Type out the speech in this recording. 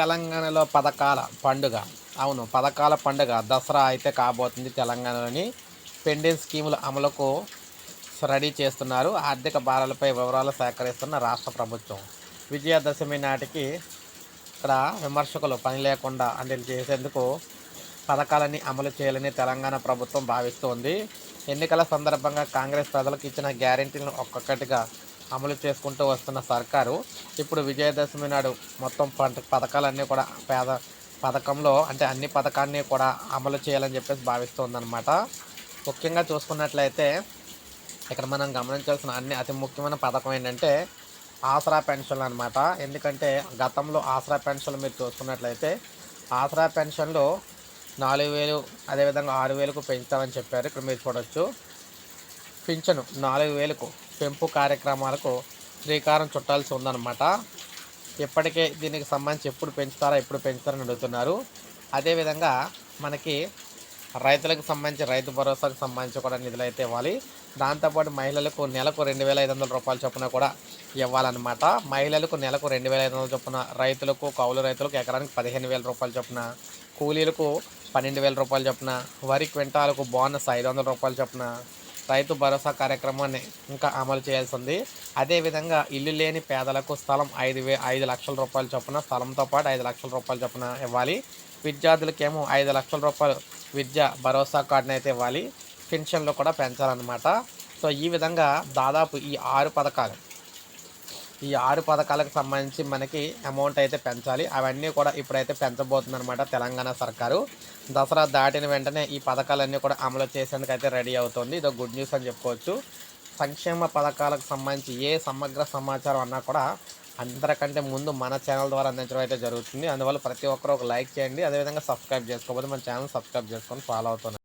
తెలంగాణలో పథకాల పండుగ. అవును పథకాల పండుగ. దసరా అయితే కాబోతుంది తెలంగాణలోని పెండింగ్ స్కీముల అమలుకు రెడీ చేస్తున్నారు. ఆర్థిక భారాలపై వివరాలు సేకరిస్తున్న రాష్ట్ర ప్రభుత్వం. విజయదశమి నాటికి ఇక్కడ విమర్శకులు పని లేకుండా అంటే చేసేందుకు పథకాలన్నీ అమలు చేయాలని తెలంగాణ ప్రభుత్వం భావిస్తోంది. ఎన్నికల సందర్భంగా కాంగ్రెస్ ప్రజలకు ఇచ్చిన గ్యారంటీలను ఒక్కొక్కటిగా అమలు చేసుకుంటూ వస్తున్న సర్కారు ఇప్పుడు విజయదశమి నాడు మొత్తం పంట పథకాలన్నీ కూడా పేద పథకంలో అంటే అన్ని పథకాన్ని కూడా అమలు చేయాలని చెప్పేసి భావిస్తుందన్నమాట. ముఖ్యంగా చూసుకున్నట్లయితే ఇక్కడ మనం గమనించాల్సిన అన్ని అతి ముఖ్యమైన పథకం ఏంటంటే ఆసరా పెన్షన్లు అనమాట ఎందుకంటే గతంలో ఆసరా పెన్షన్లు మీరు చూసుకున్నట్లయితే ఆసరా పెన్షన్లు నాలుగు వేలు అదేవిధంగా ఆరు వేలకు పెంచుతామని చెప్పారు. ఇక్కడ మీరు చూడొచ్చు. పింఛను నాలుగు వేలకు పెంపు కార్యక్రమాలకు శ్రీకారం చుట్టాల్సి ఉందన్నమాట. ఇప్పటికే దీనికి సంబంధించి ఎప్పుడు పెంచుతారా ఎప్పుడు పెంచుతారని అడుగుతున్నారు. అదేవిధంగా మనకి రైతులకు సంబంధించి రైతు భరోసాకు సంబంధించి కూడా నిధులు అయితే ఇవ్వాలి. దాంతోపాటు మహిళలకు నెలకు రెండు వేల ఐదు వందల రూపాయల చొప్పున కూడా ఇవ్వాలన్నమాట. మహిళలకు నెలకు రెండు వేల ఐదు వందల చొప్పున రైతులకు కౌలు రైతులకు ఎకరానికి పదిహేను వేల రూపాయల చొప్పున కూలీలకు పన్నెండు వేల రూపాయల చొప్పున వరి క్వింటాలకు బోనస్ ఐదు వందల రూపాయల చొప్పున రైతు భరోసా కార్యక్రమాన్ని ఇంకా అమలు చేయాల్సింది. అదేవిధంగా ఇల్లు లేని పేదలకు స్థలం ఐదు వే ఐదు లక్షల రూపాయల చొప్పున స్థలంతో పాటు ఐదు లక్షల రూపాయల చొప్పున ఇవ్వాలి. విద్యార్థులకేమో ఐదు లక్షల రూపాయలు విద్య భరోసా కార్డుని అయితే ఇవ్వాలి. పెన్షన్లు కూడా పెంచాలన్నమాట. సో ఈ విధంగా దాదాపు ఈ ఆరు పథకాలు ఈ ఆరు పథకాలకు సంబంధించి మనకి అమౌంట్ అయితే పెంచాలి. అవన్నీ కూడా ఇప్పుడైతే పెంచబోతుందన్నమాట తెలంగాణ సర్కారు. దసరా దాటిన వెంటనే ఈ పథకాలన్నీ కూడా అమలు చేసేందుకు అయితే రెడీ అవుతుంది. ఇది గుడ్ న్యూస్ అని చెప్పుకోవచ్చు. సంక్షేమ పథకాలకు సంబంధించి ఏ సమగ్ర సమాచారం అన్నా కూడా అందరికంటే ముందు మన ఛానల్ ద్వారా అందించడం అయితే జరుగుతుంది. అందువల్ల ప్రతి ఒక్కరు ఒక లైక్ చేయండి. అదేవిధంగా సబ్స్క్రైబ్ చేసుకోకపోతే మన ఛానల్ సబ్స్క్రైబ్ చేసుకొని ఫాలో అవుతుంది